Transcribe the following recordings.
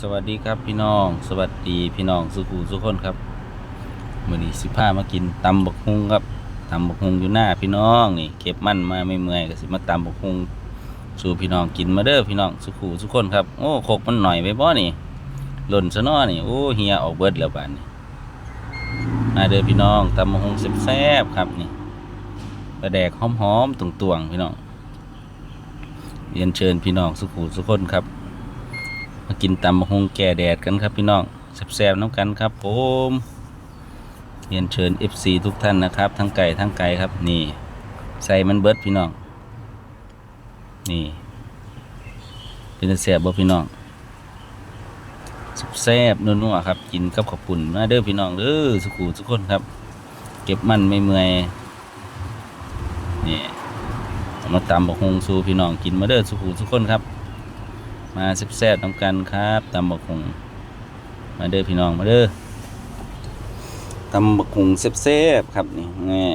สวัสดีครับพี่น้อง สวัสดีพี่น้องสุขูสุกคนครับมื้อนี้สิพามากินตำบักฮุงครับตำบักฮุงอยู่หน้าพี่น้องนี่เก็บมั่นมาไม่เมื่อยก็สิมาตำบักฮุงสู่พี่น้องกินมาเด้อพี่น้องสุขูสุกคนครับโอ้โคกมันหน่อยไปบ่นี่หล่นซะน้อนี่โอ้เฮียออกเบิดแล้วบ้าดนี้มาเด้อพี่น้องตำบักฮุงแซ่บๆครับนี่ปลาแดกหอมๆตวงๆพี่น้องเรียนเชิญพี่น้องสุขูสุกคนครับ มากินตำบักฮงแก่แดดกันครับพี่น้องแซ่บๆน้ำกันครับผมเรียนเชิญ FC ทุกท่านนะครับ ทั้งไก่ทั้งไก่ครับ นี่ ใส่มันเบิดพี่น้อง นี่ เป็นแซ่บบ่พี่น้องแซ่บนัวๆครับกินกับขอบปุ่นมาเด้อพี่น้องเด้อสุขุทุกคนครับ เก็บมันไม่เมื่อยนี่มาตำบักฮงสูพี่น้องกินมาเด้อสุขุทุกคนครับ มาแซ่บๆน้ำกันครับตำบักหุงมาเด้อพี่น้องมาเด้อตำบักหุงแซ่บๆครับนี่แง่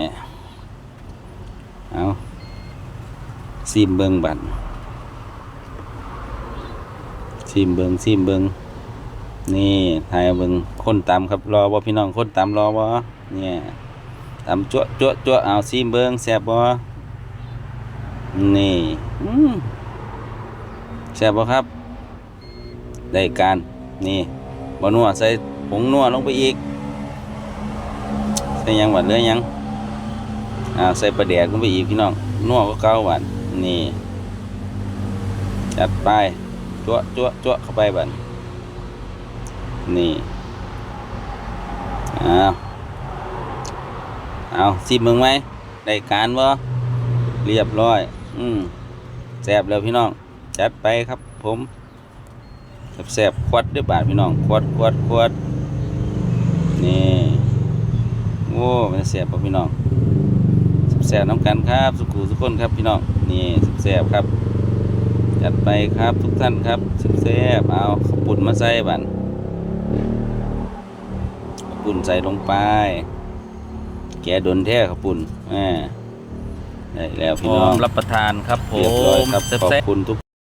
เอาซีมเบิงบันซีมเบิงซีมเบิงนี่ทายเอาเบิงคนตำครับรอบ่พี่น้องคนตำรอบ่เนี่ยตำจั่วจั่วจั่วเอาซีมเบิงแซ่บบ่นี่อืม แซ่บบ่ครับ ได้การนี่บนัวใส่ผงนัวลงไปอีก ใส่ยังหวานเลยหยังอ่าใส่ปลาแดกลงไปอีกพี่น้องนัวก็เก้าหวานนี่ จัดไปจั่วจั่วจั่วเข้าไปบันนี่เอาเอาสิมึงไหมได้การบ่เรียบร้อย อืมแซ่บแล้วพี่น้อง จัดไปครับผมแซ่บๆควัดด้วยบาทพี่น้องควัดควัดควัดนี่โอ้มันแซ่บป่ะพี่น้องแซ่บๆน้ำกันครับ สุขุสุขคนครับพี่น้องนี่แซ่บๆครับ จัดไปครับทุกท่านครับแซ่บๆเอาข้าวปุ่นมาใส่บันข้าวปุ่นใส่ลงไป แกะดนแท้ข้าวปุ่นอ่าได้แล้วพี่น้องรับประทานครับผเรียบร้อยมครับแซ่ขอบบคุณทุก